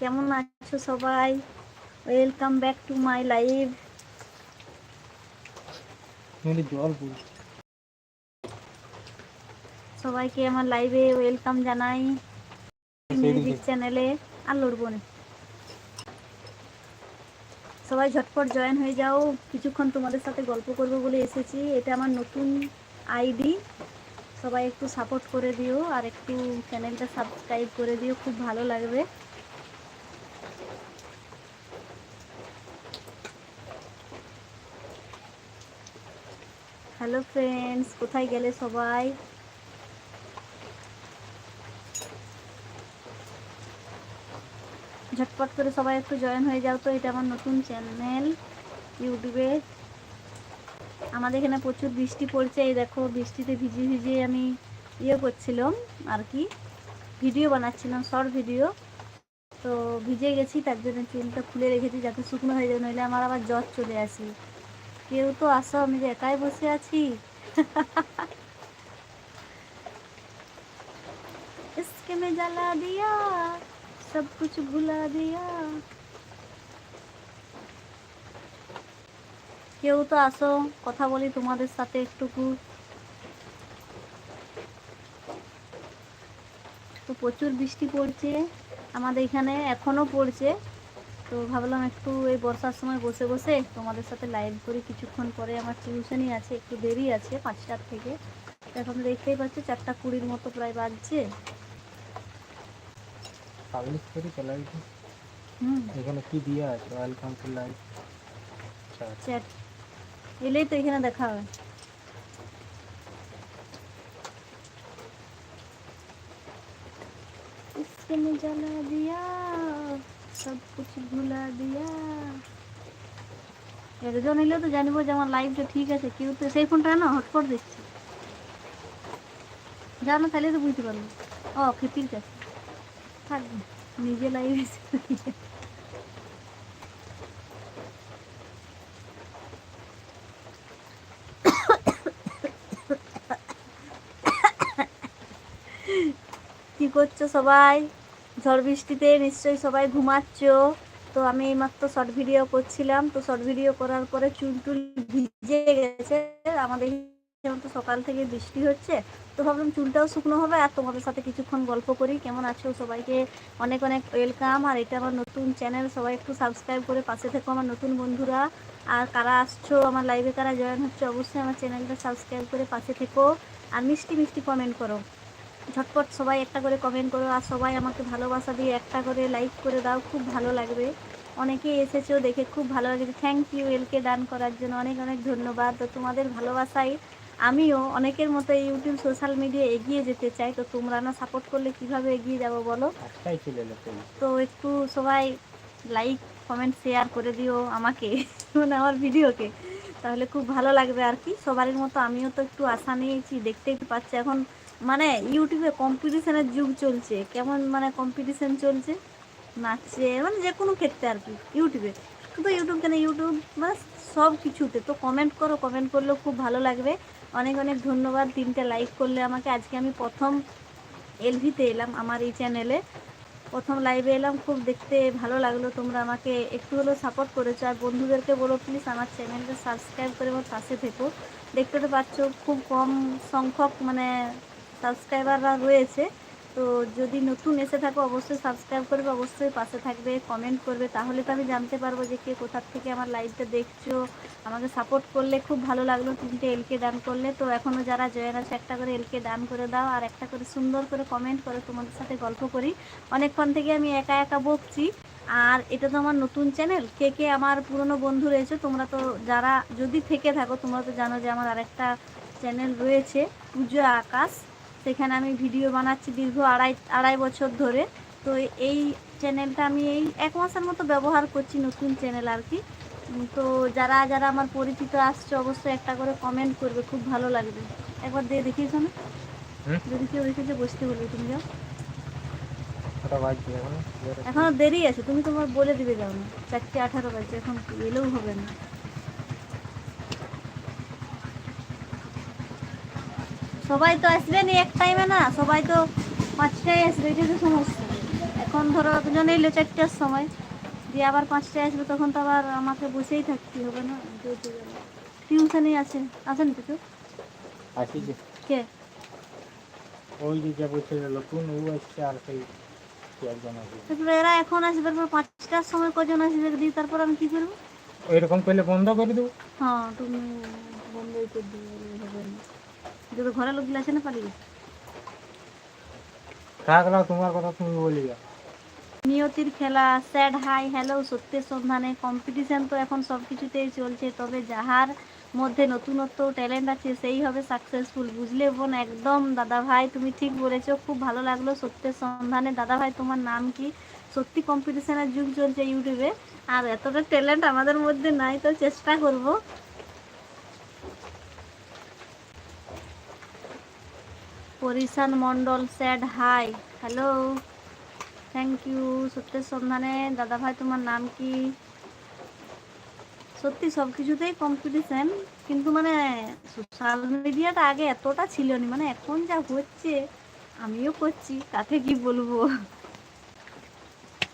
কেমন আছো সবাই? Welcome back to my live সবাইকে আমার লাইভে ওয়েলকাম জানাই। মিউজিক চ্যানেলে আর লড়বো না সবাই ঝটপট জয়েন হয়ে যাও। কিছুক্ষণ তোমাদের সাথে গল্প করব বলে এসেছি। এটা আমার নতুন আইডি সবাই একটু সাপোর্ট করে দিও আর একটু চ্যানেলটা সাবস্ক্রাইব করে দিও। খুব ভালো লাগবে। হ্যালো ফ্রেন্ডস কোথায় গেলে সবাই? ঝটপট করে সবাই একটু জয়েন হয়ে যাও তো, এটা আমার নতুন চ্যানেল ইউটিউবে। আমাদের এখানে প্রচুর বৃষ্টি পড়ছে, এই দেখো, বৃষ্টিতে ভিজে ভিজে আমি ইয়ে করছিলাম আর কি ভিডিও বানাচ্ছিলাম শর্ট ভিডিও তো ভিজে গেছি, তার জন্য চুলটা খুলে রেখেছি যাতে শুকনো হয়ে যায়, নইলে আমার আবার জ্বর চলে আসি। কেউ তো আসো আমি যে একাই বসে আছি। মে জ্বালা দিয়া, সব কিছু ভুলা দিয়া। কেউ তো আসো কথা বলি তোমাদের সাথে একটুকু। তো প্রচুর বৃষ্টি পড়ছে, আমাদের এখানে এখনও পড়ছে। তো ভাবলাম একটু এই বর্ষার সময় বসে বসে তোমাদের সাথে লাইভ করি কিছুক্ষণ পরে আমার টিউশনই আছে একটু দেরি আছে পাঁচটার থেকে তো এখন দেখতেই পাচ্ছি চারটা কুড়ির মতো প্রায় বাজছে পাবলিক করে চালাই হুম এখানে কি দিয়া আছে ওয়েলকাম টু লাইভ আচ্ছা চ্যাট এলেই তো এখানে দেখা হবে इसके में जला दिया সব কিছু ভুলা দিয়া রেডিও নিলে তো জানিবো যে আমার লাইভটা ঠিক আছে কেউ তো সেই ফোনটা না হটপট দেখছে জানো তাহলে তো বুঝতে পারব ও কৃতির কাছে। থাক, নিজে লাইভ এসে কি করছ সবাই? ঝড় বৃষ্টিতে নিশ্চয়ই সবাই ঘুমাচ্ছ। তো আমি এইমাত্র শর্ট ভিডিও করছিলাম। তো শর্ট ভিডিও করার পরে চুল টুল ভিজে গেছে। আমাদের তো সকাল থেকে বৃষ্টি হচ্ছে। তো ভাবলাম চুলটাও শুকনো হবে আর তোমাদের সাথে কিছুক্ষণ গল্প করি। কেমন আছো সবাইকে? অনেক অনেক ওয়েলকাম আর এটা আমার নতুন চ্যানেল সবাই একটু সাবস্ক্রাইব করে পাশে থেকো আমার নতুন বন্ধুরা। আর কারা আসছো, আমার লাইভে কারা জয়েন হচ্ছে, অবশ্যই আমার চ্যানেলটা সাবস্ক্রাইব করে পাশে থেকো। আর মিষ্টি মিষ্টি কমেন্ট করো। ঝটপট সবাই একটা করে কমেন্ট করো আর সবাই আমাকে ভালোবাসা দিয়ে একটা করে লাইক করে দাও খুব ভালো লাগবে। অনেকেই এসেছ দেখে খুব ভালো লাগছে। থ্যাংক ইউ এলকে দান করার জন্য অনেক অনেক ধন্যবাদ। তো তোমাদের ভালোবাসাই আমিও অনেকের মতো ইউটিউব সোশ্যাল মিডিয়া এগিয়ে যেতে চাই। তো তোমরা না সাপোর্ট করলে কীভাবে এগিয়ে যাব বলো? তো একটু সবাই লাইক কমেন্ট শেয়ার করে দিও আমাকে মানে আমার ভিডিওকে। তাহলে খুব ভালো লাগবে আর কি। সবারই মতো আমিও তো একটু আশা নিয়েছি দেখতেই পাচ্ছি। এখন মানে ইউটিউবে কম্পিটিশনের যুগ চলছে। কেমন মানে কম্পিটিশন চলছে? নাচে মানে যে কোনো ক্ষেত্রে আর কি ইউটিউবে শুধু ইউটিউব কেন ইউটিউব মানে সব কিছুতে তো কমেন্ট করো কমেন্ট করলেও খুব ভালো লাগবে। অনেক অনেক ধন্যবাদ, তিনটে লাইক করলে আমাকে। আজকে আমি প্রথম এলভিতে এলাম আমার এই চ্যানেলে প্রথম লাইভে এলাম, খুব দেখতে ভালো লাগল। তোমরা আমাকে একটু হলেও সাপোর্ট করেছ। আর বন্ধুদেরকে বলো প্লিজ আমার চ্যানেলটা সাবস্ক্রাইব করে আমার পাশে থেকো। দেখতে তো পাচ্ছ, খুব কম সংখ্যক মানে সাবস্ক্রাইবাররা রয়েছে, তো যদি নতুন এসে থাকো অবশ্যই সাবস্ক্রাইব করবে, অবশ্যই পাশে থাকবে কমেন্ট করবে, তাহলে তো আমি জানতে পারব যে কে কোথার থেকে আমার লাইভটা দেখছ। আমাকে সাপোর্ট করলে খুব ভালো লাগল তিনটে এলকে দান করলে। তো এখনও যারা জয়েন আছে, একটা করে এলকে দান করে দাও, আর একটা করে সুন্দর করে কমেন্ট করে, তোমাদের সাথে গল্প করি। অনেকক্ষণ থেকে আমি একা একা বকছি। আর এটা তো আমার নতুন চ্যানেল কে কে আমার পুরনো বন্ধু রয়েছে, তোমরা তো যারা যদি থেকে থাকো, তোমরা তো জানো যে আমার আরেকটা চ্যানেল রয়েছে, পুজো আকাশ। সেখানে আমি ভিডিও বানাচ্ছি দীর্ঘ আড়াই আড়াই বছর ধরে। তো এই চ্যানেলটা আমি এই এক মাসের মতো ব্যবহার করছি নতুন চ্যানেল আর কি। তো যারা যারা আমার পরিচিত আসছে অবশ্যই একটা করে কমেন্ট করবে খুব ভালো লাগবে। একবার দিয়ে দেখিয়েছ না যদি কেউ রেখেছে বসতে বলবে তুমি যাও। বাজছে এখন দেরি আছে তুমি তোমার বলে দিবে যাও না। চারটে আঠারো বাজে এখন এলেও হবে না। সবাই তো আসবে না এক টাইমে না সবাই তো পাঁচটায় আসবে এটা তো সমস্যা। এখন ধরো একজন এলো চারটার সময় দিয়ে আবার পাঁচটায় আসবে তখন তো আবার আমাকে বসেই থাকতে হবে না টিউশনই আছে আছেন কিছু? কে ওই যে যা বলছে নতুন ও আসছে আর সেই তারপরে এরা এখন আসবে তারপর পাঁচটার সময় কজন আসবে দিয়ে তারপর আমি কী করব? এরকম করলে বন্ধ করে দেবো। হ্যাঁ তুমি বন্ধই করে দিবে। হবে না যদি ঘরে লোকগুলো আছে না পালিয়ে। থাকলাম তোমার কথা তুমি বলি নিয়তির খেলা স্যাড হাই হ্যালো সত্যের সন্ধানে কম্পিটিশন তো এখন সব কিছুতেই চলছে তবে যাহার মধ্যে নতুনত্ব ট্যালেন্ট আছে সেই হবে সাকসেসফুল বুঝলে বোন একদম দাদা ভাই তুমি ঠিক বলেছ খুব ভালো লাগল সত্যের সন্ধানে। দাদা ভাই তোমার নাম কি? সত্যি কম্পিটিশনের যুগ চলছে ইউটিউবে। আর এতটা ট্যালেন্ট আমাদের মধ্যে নাই তো চেষ্টা করব। Parishan Mondal said hi hello thank you সত্যের সন্ধানে। দাদা ভাই, তোমার নাম কি? সত্যি সব কিছুতেই কম্পিটিশন কিন্তু মানে সোশ্যাল মিডিয়াটা আগে এতটা ছিল না মানে এখন যা হচ্ছে, আমিও করছি কাকে কি বলব?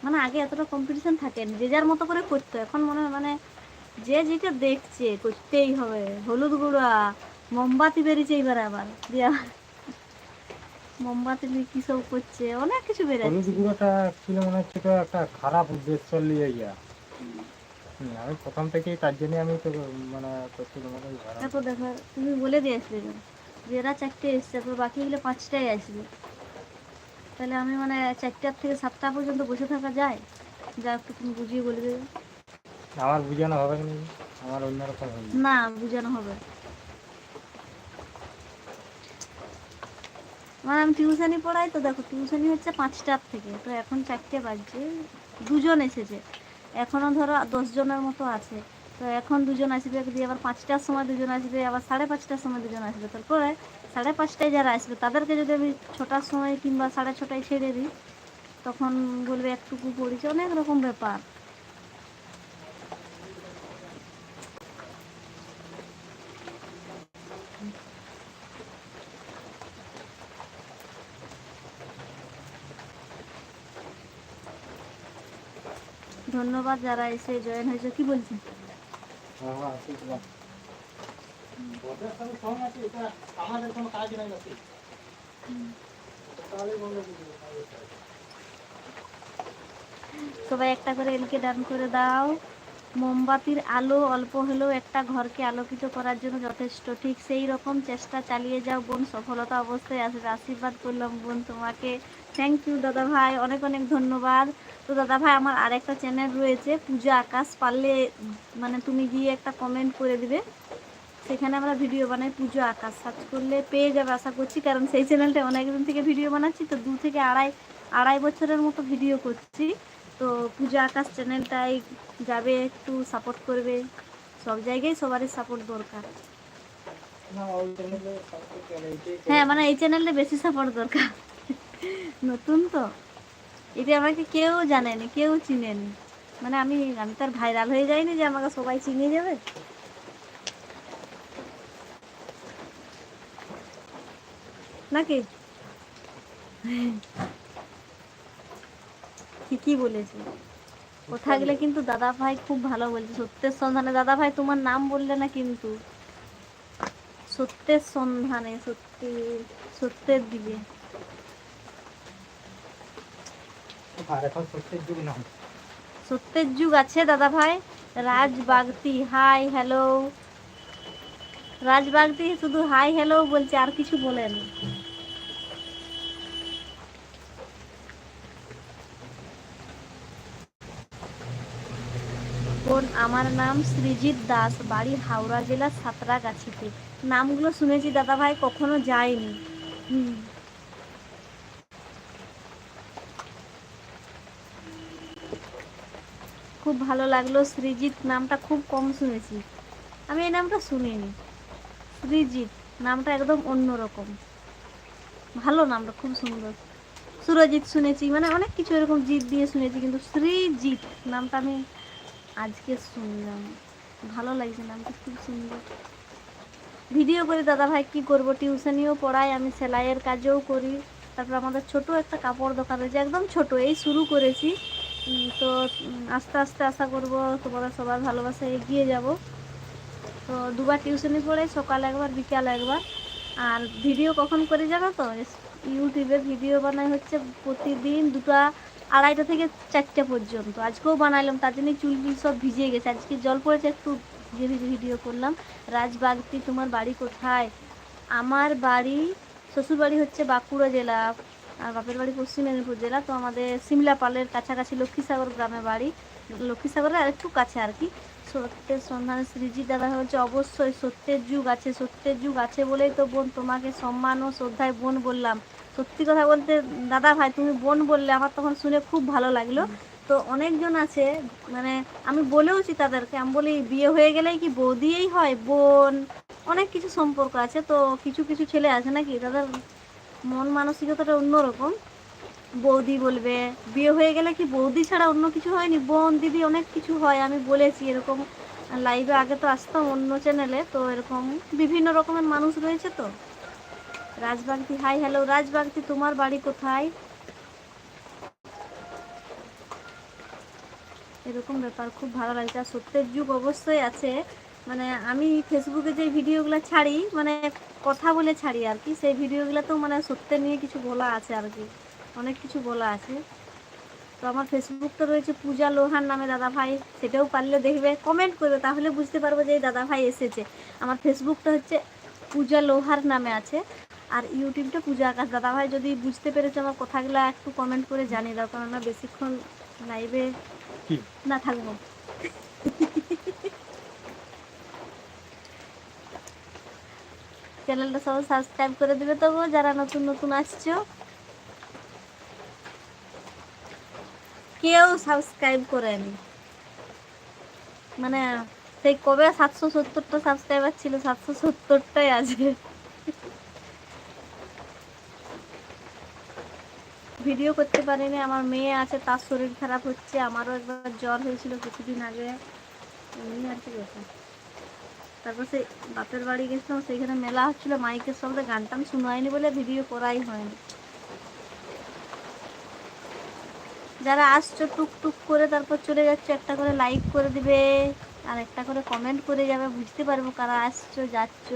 মানে আগে এতটা কম্পিটিশন থাকেন, যে যার মতো করে করতো, এখন মনে হয় মানে যে যেটা দেখছে, করতেই হবে। হলুদ গুঁড়া, মোমবাতি বেরিয়েছে এবার আবার, দিয়া মোমবাতি নিয়ে কি সব করছে? অনেক কিছু বেরোচ্ছে হলুদ গুঁড়োটা অ্যাকচুয়ালি মনে হচ্ছে তো একটা খারাপ উদ্দেশ্য নিয়ে গিয়া আমি প্রথম থেকেই তার জন্য আমি তো মানে করছি তোমাকে তারপর দেখো তুমি বলে দিয়ে আসবে যে এরা চারটে এসছে তারপর বাকিগুলো পাঁচটায় আসবে। তাহলে আমি মানে চারটার থেকে সাতটা পর্যন্ত বসে থাকা যায়? যা একটু তুমি বুঝিয়ে বলে দেবে। আমার বোঝানো হবে না আমার অন্যরকম যাবে। না বোঝানো হবে। মানে আমি টিউশনি পড়াই, তো দেখো টিউশনি হচ্ছে পাঁচটার থেকে, তো এখন চারটে বাজছে, দুজন এসেছে। এখনও ধরো দশজনের মতো আছে, তো এখন দুজন আসবে দিয়ে আবার পাঁচটার সময় দুজন আসবে, আবার সাড়ে পাঁচটার সময় দুজন আসবে, তারপরে সাড়ে পাঁচটায় যারা আসবে, তাদেরকে যদি আমি ছটার সময় কিংবা সাড়ে ছটায় ছেড়ে দিই, তখন বলবে একটুকু পড়েছে, অনেক রকম ব্যাপার। ধন্যবাদ যারা এসে জয়েন হয়েছে। কি বলছেন। সবাই একটা করে এলকে ডান করে দাও। মোমবাতির আলো অল্প হলেও একটা ঘরকে আলোকিত করার জন্য যথেষ্ট। ঠিক সেই রকম চেষ্টা চালিয়ে যাও বোন। সফলতা অবশ্যই আসবে। আশীর্বাদ করলাম বোন তোমাকে। থ্যাংক ইউ দাদা ভাই। অনেক অনেক ধন্যবাদ। তো দাদা ভাই আমার আরেকটা চ্যানেল রয়েছে পূজা আকাশ। পারলে মানে তুমি গিয়ে একটা কমেন্ট করে দিবে। সেখানে আমরা ভিডিও বানাই পুজো আকাশ। সার্চ করলে পেয়ে যাবে আশা করছি। কারণ সেই চ্যানেলটা অনেকদিন থেকে ভিডিও বানাচ্ছি তো দু থেকে আড়াই আড়াই বছরের মতো ভিডিও করছি। তো পূজা আকাশ চ্যানেলটাই যাবে একটু সাপোর্ট করবে। সব জায়গায় সবারই সাপোর্ট দরকার। হ্যাঁ মানে এই চ্যানেলটা বেশি সাপোর্ট দরকার। নতুন তো। এটা আমাকে কেউ জানেনি কেউ চিনেনি। মানে আমি আমি তার ভাইরাল হয়ে যাইনি যে আমাকে সবাই চিনে যাবে। নাকি? ঠিকই বলেছে। কোথা গেলে কিন্তু দাদা ভাই খুব ভালো বলছে। সত্যের সন্ধানে দাদা ভাই তোমার নাম বললে না কিন্তু। সত্যের সন্ধানে সত্যি সত্যের দিকে। সত্যের যুগ আছে দাদা ভাই। রাজ বাগতি হাই, হ্যালো। রাজ বাগতি শুধু হাই, হ্যালো বলছে, আর কিছু বলেন। বোন, আমার নাম সৃজিৎ দাস, বাড়ি হাওড়া জেলার সাঁতরাগাছিতে। নামগুলো শুনেছি দাদা ভাই, কখনো যাইনি। হুম। খুব ভালো লাগল। সৃজিৎ নামটা খুব কম শুনেছি। আমি এই নামটা শুনিনি। সৃজিৎ নামটা একদম অন্যরকম। ভালো নামটা, খুব সুন্দর। সুরজিৎ শুনেছি মানে অনেক কিছু এরকম জিৎ দিয়ে শুনেছি, কিন্তু সৃজিৎ নামটা আমি আজকে শুনলাম। ভালো লাগছে নামটা, খুব সুন্দর। ভিডিও করি, দাদা ভাই, কী করব? টিউশনিও পড়াই, আমি সেলাইয়ের কাজও করি। তারপর আমাদের ছোট একটা কাপড় দোকান রয়েছে, একদম ছোট, এই শুরু করেছি। তো আস্তে আস্তে আশা করব তোমরা সবার ভালোবাসা এগিয়ে যাব। তো দুবার টিউশনি পড়ে, সকাল একবার, বিকাল একবার। আর ভিডিও কখন করে জানো তো? ইউটিউবে ভিডিও বানাই হচ্ছে প্রতিদিন দুটা আড়াইটা থেকে চারটে পর্যন্ত। আজকেও বানাইলাম, তার জন্য চুল টুল সব ভিজে গেছে। আজকে জল পড়েছে, একটু ভিজে ভিজে ভিডিও করলাম। রাজবাগতি তোমার বাড়ি কোথায়? আমার বাড়ি, শ্বশুরবাড়ি হচ্ছে বাঁকুড়া জেলা। আর বাপের বাড়ি পশ্চিম মেদিনীপুর জেলা, তো আমাদের সিমলা পালের কাছাকাছি লক্ষ্মীসাগর গ্রামে বাড়ি। লক্ষ্মীসাগরের আর একটু কাছে আর কি। সত্যের সন্ধানে শ্রীজিৎ দাদা হচ্ছে অবশ্যই সত্যের যুগ আছে, সত্যের যুগ আছে বলেই তো বোন তোমাকে সম্মান ও শ্রদ্ধায় বোন বললাম। সত্যি কথা বলতে, দাদা ভাই, তুমি বোন বললে আমার তখন শুনে খুব ভালো লাগল। তো অনেকজন আছে মানে আমি বলেওছি তাদেরকে, আমি বলি, বিয়ে হয়ে গেলেই কি বৌদিয়েই হয় বোন? অনেক কিছু সম্পর্ক আছে, তো কিছু কিছু ছেলে আছে নাকি? তাদের মন মানসিকতাটা অন্যরকম। বৌদি বলবে, বিয়ে হয়ে গেলে কি বৌদি ছাড়া অন্য কিছু হয়নি? বোন, দিদি অনেক কিছু হয়, আমি বলেছি এরকম লাইভে আগে তো আসতাম অন্য চ্যানেলে তো এরকম বিভিন্ন রকমের মানুষ রয়েছে তো। রাজবাগদি হাই হ্যালো রাজবাগদি তোমার বাড়ি কোথায়? এরকম ব্যাপার, খুব ভালো লাগছে আর সত্যের যুগ অবশ্যই আছে। মানে আমি ফেসবুকে যে ভিডিওগুলো ছাড়ি মানে কথা বলে ছাড়ি আর কি সেই ভিডিওগুলোতেও মানে সত্যের নিয়ে কিছু বলা আছে আর কি অনেক কিছু বলা আছে। তো আমার ফেসবুকটা রয়েছে পূজা লোহার নামে দাদা ভাই সেটাও পারলে দেখবে কমেন্ট করবে তাহলে বুঝতে পারব যে এই দাদা ভাই এসেছে। আমার ফেসবুকটা হচ্ছে পূজা লোহার নামে আছে আর ইউটিউবটা পূজা আকাশ। দাদা ভাই যদি বুঝতে পেরেছ আমার কথাগুলো একটু কমেন্ট করে জানিয়ে দাও কারণ আমরা বেশিক্ষণ লাইভে না থাকব। চ্যানেলটা সবাই সাবস্ক্রাইব করে দেবে তবু, যারা নতুন নতুন আসছো। কেউ সাবস্ক্রাইব করেনি। মানে সেই কবে সাতশো সত্তরটা সাবস্ক্রাইবার ছিল, সাতশো সত্তরটাই আছে। ভিডিও করতে পারিনি, আমার মেয়ে আছে, তার শরীর খারাপ হচ্ছে, আমারও একবার জ্বর হয়েছিল কিছুদিন আগে। আর কি ব্যাপার। তারপর সেই বাপের বাড়ি গেছিলাম, সেইখানে মেলা হচ্ছিল মাইকের শব্দে গান টান শোনায়নি বলে ভিডিও করাই হয়নি। যারা আসছো টুক টুক করে তারপর চলে যাচ্ছে, একটা করে লাইক করে দিবে, আর একটা করে কমেন্ট করে যাবে, বুঝতে পারব কারা আসছো, যাচ্ছ।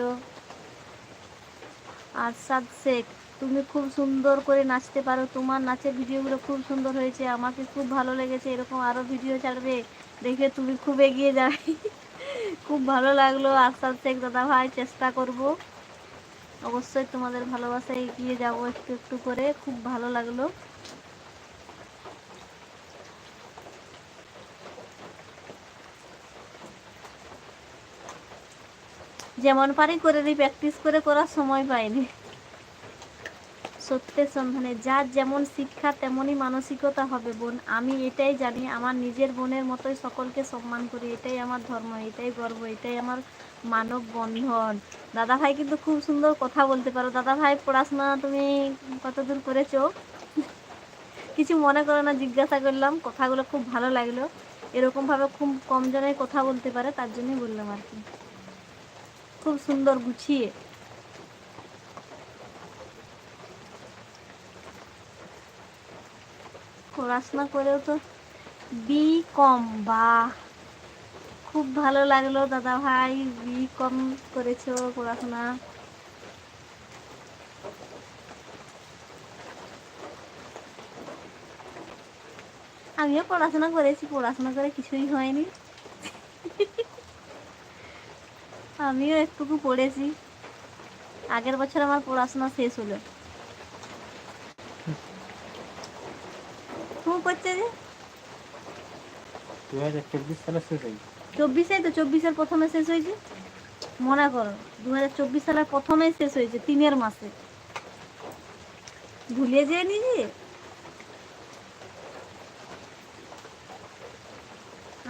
আর সাদ শেখ, তুমি খুব সুন্দর করে নাচতে পারো, তোমার নাচের ভিডিওগুলো খুব সুন্দর হয়েছে, আমাকে খুব ভালো লেগেছে, এরকম আরও ভিডিও ছাড়বে, দেখে তুমি খুব এগিয়ে যাবে। খুব ভালো লাগল। আস্তে আস্তে দাদা ভাই চেষ্টা করব। অবশ্যই তোমাদের ভালোবাসায় এগিয়ে যাব একটু একটু করে। খুব ভালো লাগল। যেমন পারি করে দিই প্র্যাকটিস করে করার সময় পাইনি। সত্যের সন্ধানে যার যেমন শিক্ষা, তেমনই মানসিকতা হবে বোন। আমি এটাই জানি, আমার নিজের বোনের মতোই সকলকে সম্মান করি, এটাই আমার ধর্ম, এটাই গর্ব, এটাই আমার মানব বন্ধন। দাদা ভাই কিন্তু খুব সুন্দর কথা বলতে পারো। দাদা ভাই পড়াশোনা তুমি কতদূর করেছ? কিছু মনে করো না, জিজ্ঞাসা করলাম, কথাগুলো খুব ভালো লাগল। এরকমভাবে খুব কম জনের কথা বলতে পারে, তার জন্যই বললাম আর কি। খুব সুন্দর গুছিয়ে। পড়াশোনা করেও তো বি কম বাহ। খুব ভালো লাগল, দাদা ভাই বি কম করেছ পড়াশোনা। আমিও পড়াশোনা করেছি, পড়াশোনা করে কিছুই হয়নি। আমিও একটুকু পড়েছি। আগের বছর আমার পড়াশোনা শেষ হলো। করছে যে? দু হাজার চব্বিশ সালে শেষ হয়েছে চব্বিশে তো চব্বিশের প্রথমে শেষ হয়েছে। মনে করো দু হাজার চব্বিশ সালের প্রথমেই শেষ হয়েছে তিনের মাসে। ভুলে যেয়ে নিজে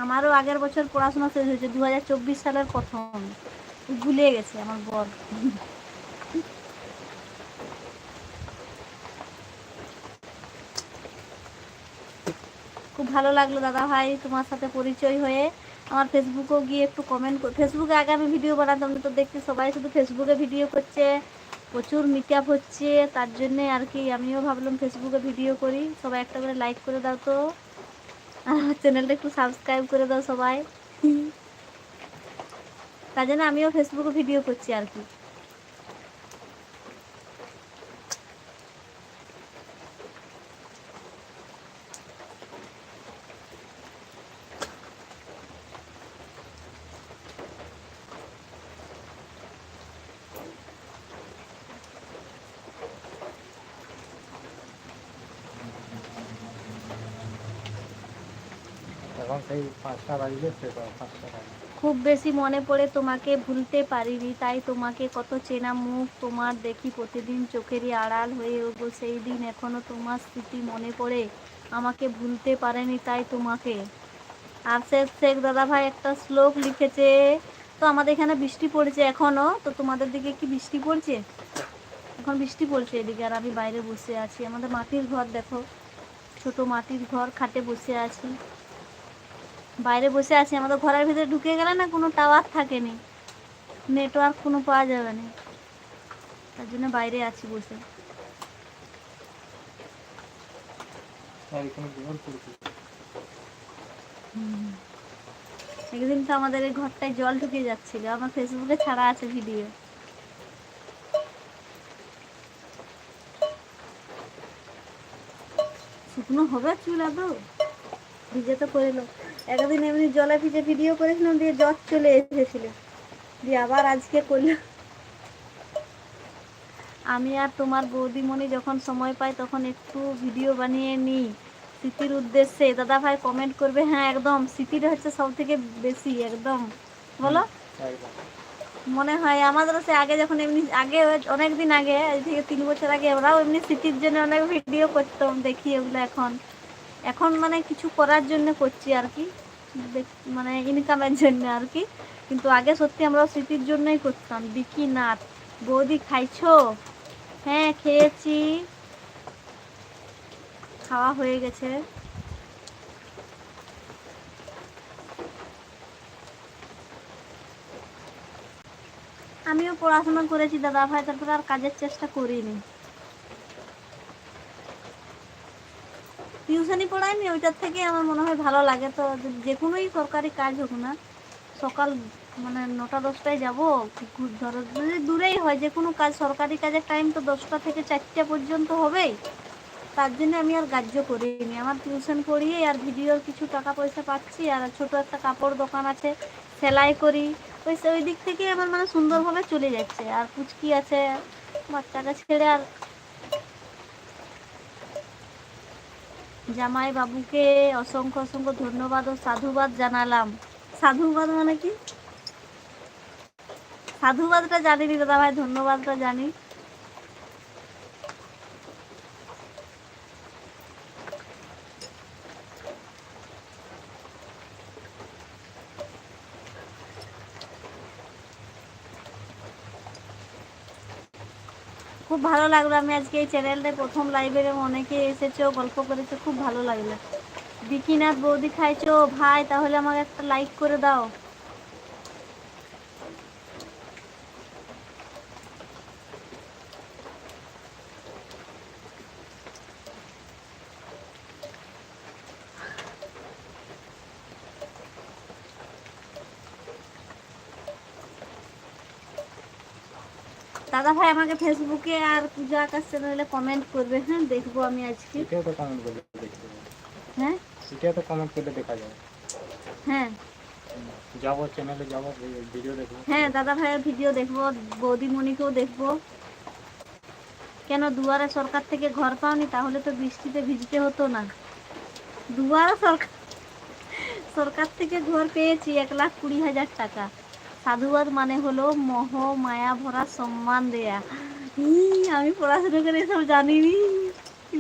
আমারও আগের বছর পড়াশোনা শেষ হয়েছে দু হাজার চব্বিশ সালের প্রথম। ভুলে গেছে আমার বর। ভালো লাগল দাদা ভাই, তোমার সাথে পরিচয় হয়ে। আমার ফেসবুকেও গিয়ে একটু কমেন্ট ফেসবুকে আগে আমি ভিডিও বানাতাম তো দেখতে সবাই শুধু ফেসবুকে ভিডিও করছে। প্রচুর মিট আপ হচ্ছে, তার জন্যে আর কি আমিও ভাবলাম ফেসবুকে ভিডিও করি। সবাই একটা করে লাইক করে দাও তো। চ্যানেলটা একটু সাবস্ক্রাইব করে দাও সবাই। তার জন্য আমিও ফেসবুকে ভিডিও করছি আর কি এখন সেই পাঁচটা বাজলে সে তো পাঁচটা বাজলে খুব বেশি মনে পড়ে তোমাকে ভুলতে পারিনি, তাই তোমাকে কত চেনা মুখ তোমার দেখি প্রতিদিন চোখেরই আড়াল হয়ে ওগো সেই দিন এখনও তোমার স্মৃতি মনে পড়ে, আমাকে ভুলতে পারেনি তাই তোমাকে। আর শেখ শেখ দাদা ভাই একটা শ্লোক লিখেছে, তো আমাদের এখানে বৃষ্টি পড়ছে এখনও, তো তোমাদের দিকে কি বৃষ্টি পড়ছে? এখন বৃষ্টি পড়ছে এদিকে, আর আমি বাইরে বসে আছি, আমাদের মাটির ঘর দেখো, ছোট মাটির ঘর, খাটে বসে আছি। বাইরে বসে আছি আমাদের ঘরের ভিতরে ঢুকে গেলে না কোনো টাওয়ার থাকেনি। নেটওয়ার্ক কোনো পাওয়া যাবে না। তার জন্য বাইরে আছি বসে। একদিন তো আমাদের এই ঘরটায় জল ঢুকে যাচ্ছিল আমার ফেসবুকে ছাড়া আছে ভিডিও শুকনো হবে চুল আদৌ? ভিজে তো করে একদিন এমনি জলে ভিজে ভিডিও করেছিলাম, দিয়ে জ্বর চলে এসেছিল। দিয়ে আবার আজকে করলাম। আমি আর তোমার বৌদিমণি যখন সময় পাই, তখন একটু ভিডিও বানিয়ে নিই। স্মৃতির উদ্দেশ্যে। দাদা ভাই কমেন্ট করবে হ্যাঁ একদম। স্মৃতিটা হচ্ছে সব থেকে বেশি, একদম। বলো? মনে হয় আমাদেরও সে আগে যখন এমনি, আগে অনেক দিন আগে আজ থেকে তিন বছর আগে, ওরাও এমনি স্মৃতির জন্য অনেক ভিডিও করতাম দেখি ওগুলো এখন। এখন মানে কিছু করার জন্য করছি আর কি। মানে ইনকামের জন্য আর কি। কিন্তু আগে সত্যি আমরা স্মৃতির জন্যই করতাম। বিকি নাথ, বৌদি খাইছো? হ্যাঁ খেয়েছি। খাওয়া হয়ে গেছে। আমিও পড়াশোনা করেছি দাদা ভাই, তারপরে আর কাজের চেষ্টা করিনি। টিউশনি পড়াইনি, ওইটার থেকে আমার মনে হয় ভালো লাগে। তো যে- কোনোই সরকারি কাজ হোক না, সকাল মানে নটা, দশটায় যাব ধরো যদি দূরেই হয়, যে কোনো কাজ, সরকারি কাজের টাইম তো দশটা থেকে চারটে পর্যন্ত হবেই। তার জন্য আমি আর গ্রাহ্য করিনি। আমার টিউশন পড়িয়ে আর ভিডিওর কিছু টাকা পয়সা পাচ্ছি, আর ছোট একটা কাপড় দোকান আছে, সেলাই করি। ওই ওই দিক থেকে আমার মানে সুন্দরভাবে চলে যাচ্ছে। আর পুচকি আছে, বাচ্চাকে ছেড়ে আর জামাই বাবুকে অসংখ্য অসংখ্য ধন্যবাদ ও সাধুবাদ জানালাম। সাধুবাদ মানে কি? সাধুবাদটা জানিনি দাদা ভাই ধন্যবাদটা জানি। খুব ভালো লাগল। আমি আজকে এই চ্যানেলটা প্রথম লাইভে অনেকে এসেছ, গল্প করেছ, খুব ভালো লাগল। বিকিনাথ বৌদি খাইছো? ভাই, তাহলে আমাকে একটা লাইক করে দাও। দাদা ভাই আমাকে ফেসবুকে আর পূজা আকাশ চ্যানেলে কমেন্ট করবে হ্যাঁ? দেখব আমি আজকে। এটাও তো কমেন্ট করলে দেখতে হ্যাঁ? এটাও তো কমেন্ট করলে দেখা যাবে। হ্যাঁ। যাব চ্যানেলে যাব ভিডিও দেখব। হ্যাঁ দাদা ভাইয়ের ভিডিও দেখব বৌদিমণিকেও দেখব। কেন দুয়ারে সরকার থেকে ঘর পাওনি? তাহলে তো বৃষ্টিতে ভিজতে হতো না। দুয়ারে সরকার সরকার থেকে ঘর পেয়েছি এক লাখ কুড়ি হাজার টাকা। সাধুবাদ মানে হলো মহ, মায়া, ভরা, সম্মান দেয়া। আমি পড়াশোনা করে এসব জানিনি।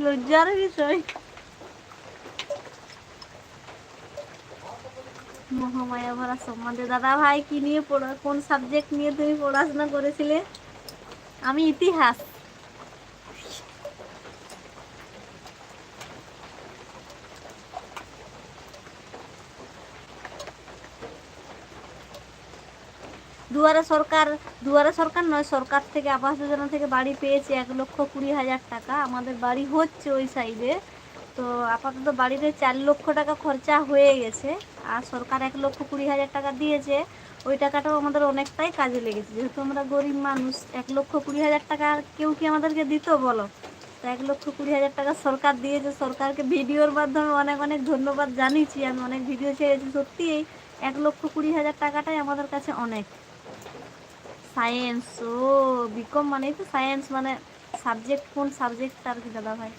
লজ্জার বিষয়। মহামায়া ভরা, সম্মান দেয়া। দাদা ভাই, কি নিয়ে পড়া কোন সাবজেক্ট নিয়ে তুমি পড়াশোনা করেছিলে? আমি ইতিহাস। দুয়ারে সরকার দুয়ারে সরকার নয়, সরকার থেকে আবাস যোজনা থেকে বাড়ি পেয়েছে এক লক্ষ কুড়ি হাজার টাকা। আমাদের বাড়ি হচ্ছে ওই সাইডে তো আপাতত বাড়িতে চার লক্ষ টাকা খরচা হয়ে গেছে। আর সরকার এক লক্ষ কুড়ি হাজার টাকা দিয়েছে। ওই টাকাটাও আমাদের অনেকটাই কাজে লেগেছে। যেহেতু আমরা গরিব মানুষ, এক লক্ষ কুড়ি হাজার টাকা কেউ কি আমাদেরকে দিত বলো? তো এক লক্ষ কুড়ি হাজার টাকা সরকার দিয়েছে। সরকারকে ভিডিওর মাধ্যমে অনেক অনেক ধন্যবাদ জানিয়েছি। আমি অনেক ভিডিও ছেড়েছি সত্যি এই এক লক্ষ কুড়ি হাজার টাকাটাই আমাদের কাছে অনেক। সায়েন্স ও বিকম মানেই তো সায়েন্স মানে সাবজেক্ট কোন সাবজেক্ট আর কি দাদা ভাই?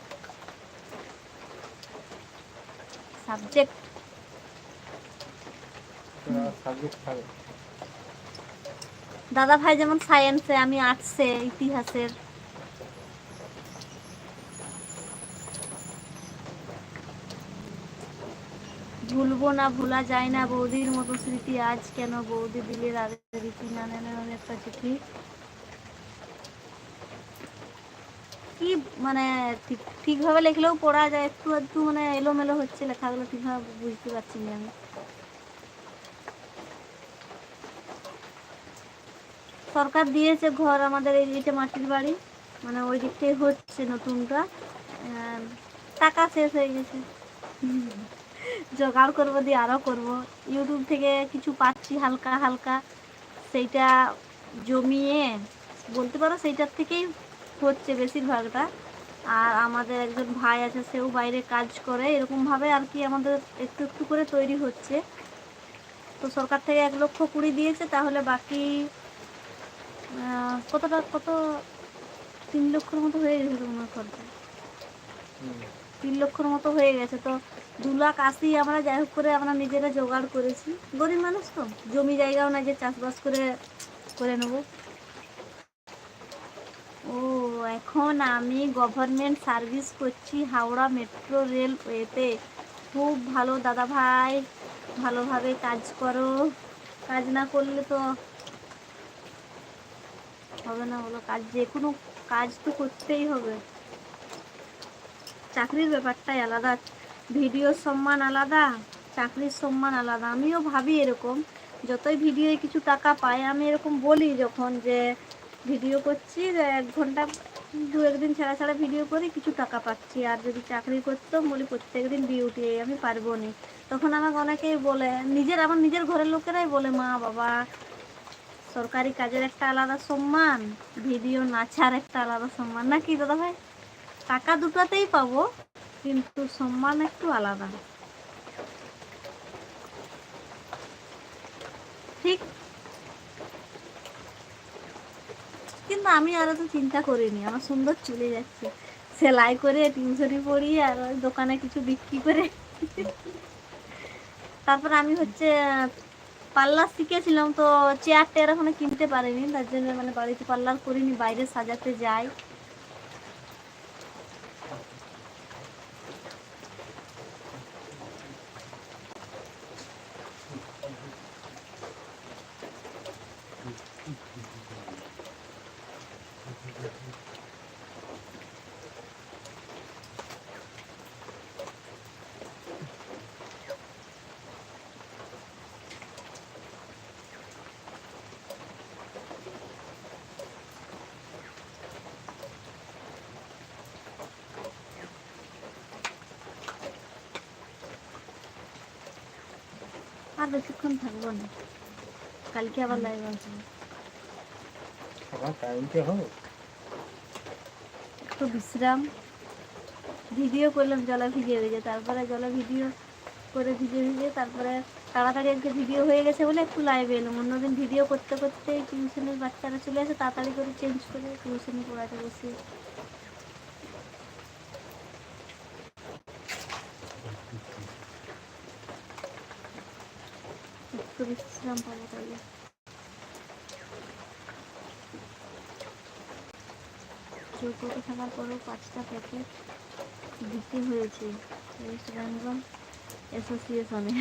সাবজেক্ট দাদা ভাই যেমন সায়েন্সে আমি আর্টসে ইতিহাসের ভুলবো না, ভোলা যায় না বৌদির মতো স্মৃতি। আজ কেন বৌদি দিলের আগে রীতি? না নেন একটা চিঠি। কি মানে ঠিক ঠিকভাবে লিখলেও পড়া যায়, একটু একটু মানে এলোমেলো হচ্ছে, লেখাগুলো ঠিকভাবে বুঝতে পারছি না আমি। সরকার দিয়েছে ঘর আমাদের এই দিকে মাটির বাড়ি মানে ওই দিকটাই হচ্ছে নতুনটা। টাকা শেষ হয়ে গেছে। জোগাড় করব দিয়ে আরও করব। ইউটিউব থেকে কিছু পাচ্ছি হালকা হালকা। সেইটা জমিয়ে বলতে পারো সেইটার থেকেই হচ্ছে বেশিরভাগটা। আর আমাদের একজন ভাই আছে সেও বাইরে কাজ করে। এরকমভাবে আর কি আমাদের একটু একটু করে তৈরি হচ্ছে। তো সরকার থেকে এক লক্ষ কুড়ি দিয়েছে তাহলে বাকি কতটা কত? তিন লক্ষর মতো হয়ে গেছে তোমার খরচা তিন লক্ষর মতো হয়ে গেছে। তো দু লাখ আশি আমরা যাই হোক করে আমরা নিজেরা জোগাড় করেছি। গরিব মানুষ তো, জমি জায়গাও না যে চাষবাস করে করে নেব। ও, এখন আমি গভর্নমেন্ট সার্ভিস করছি হাওড়া মেট্রো রেলওয়েতে খুব ভালো দাদা ভাই, ভালোভাবে কাজ করো। কাজ না করলে তো হবে না বলো কাজ, যে কোনো কাজ তো করতেই হবে। চাকরির ব্যাপারটাই আলাদা। ভিডিওর সম্মান আলাদা, চাকরির সম্মান আলাদা। আমিও ভাবি এরকম, যতই ভিডিওয়ে কিছু টাকা পাই, আমি এরকম বলি যখন যে ভিডিও করছি এক ঘণ্টা দু একদিন ছাড়া ছাড়া ভিডিও করে, কিছু টাকা পাচ্ছি। আর যদি চাকরি করতাম, বলি প্রত্যেক দিন ডিউটি আমি পারব না। তখন আমাকে অনেকেই বলে, নিজের, আমার নিজের ঘরের লোকেরাই বলে, মা, বাবা, সরকারি কাজের একটা আলাদা সম্মান, ভিডিও নাচার একটা আলাদা সম্মান। নাকি দাদা ভাই টাকা দুটোতেই পাবো। কিন্তু সম্মান একটু আলাদা। ঠিক। কিন্তু আমি আরও তো চিন্তা করিনি, আমার সুন্দর চলে যাচ্ছে। সেলাই করে টিউশনি পড়িয়ে আর দোকানে কিছু বিক্রি করে। তারপর আমি হচ্ছে, পার্লার শিখেছিলাম তো চেয়ার টেয়ার এখনও কিনতে পারিনি, তার জন্য মানে বাড়িতে পার্লার করিনি, বাইরে সাজাতে যাই আর বেশিক্ষণ থাকব না। কালকে আবার লাইভ হোক। একটু বিশ্রাম। ভিডিও করলাম জলে ভিজে ভিজে তারপরে জলে ভিডিও করে ভিজে ভিজে তারপরে তাড়াতাড়ি আজকে ভিডিও হয়ে গেছে বলে একটু লাইভে এলাম। অন্যদিন ভিডিও করতে করতে টিউশনের বাচ্চারা চলে আসে তাড়াতাড়ি করে চেঞ্জ করে টিউশনি পড়াতে বসে। বিশ্রাম পাবো তাহলে চৌকোতে থাকার পরেও পাঁচটা প্যাকেট দিতে হয়েছে ওয়েস্ট বেঙ্গল অ্যাসোসিয়েশনে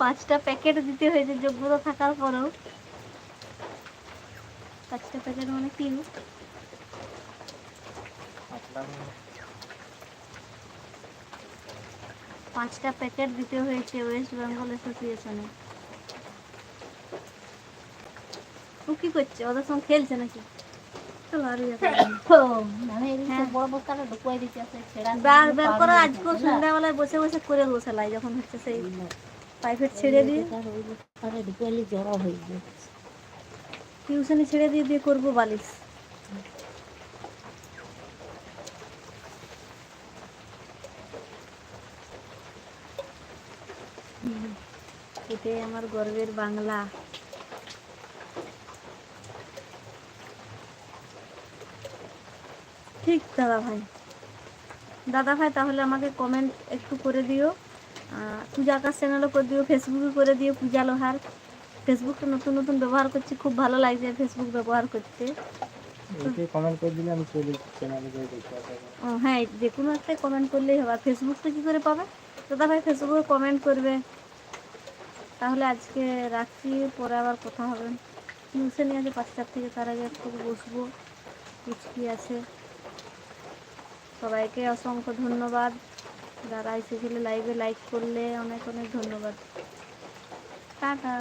পাঁচটা প্যাকেট দিতে হয়েছে যোগ্যতা থাকার পরেও পাঁচটা প্যাকেট মানে কি আসলাম পাঁচটা প্যাকেট দিতে হয়েছে ওয়েস্ট বেঙ্গল অ্যাসোসিয়েশনে ও কি করছে? ওদের সঙ্গে খেলছে নাকি? মানে হ্যাঁ। সন্ধ্যাবেলায় বসে বসে করে যখন হচ্ছে সেই প্রাইভেট ছেড়ে দিয়ে। টিউশনি ছেড়ে দিয়ে দিয়ে করব বালিশ। এটাই আমার গর্বের বাংলা। ঠিক দাদা ভাই। দাদা ভাই তাহলে আমাকে কমেন্ট একটু করে দিও। পূজা আকাশ চ্যানেলও করে দিও ফেসবুকে করে দিও পূজা লোহার। ফেসবুকটা নতুন নতুন ব্যবহার করছি খুব ভালো লাগছে ফেসবুক ব্যবহার করতে। কমেন্ট করে দিলে আমি চলে চ্যানেলে যাই দেখতে পাবো ও হ্যাঁ যে কোনো একটা কমেন্ট করলেই হবে। ফেসবুকটা কী করে পাবে? দাদা ভাই ফেসবুকে কমেন্ট করবে। তাহলে আজকে রাখছি পরে আবার কথা হবে। টিউশনই আছে পাঁচটার থেকে, তার আগে একটু বসবো। কুচকি আছে। সবাইকে অসংখ্য ধন্যবাদ। যারা এসেছিল লাইভে লাইক করলে অনেক অনেক ধন্যবাদ। টাটা।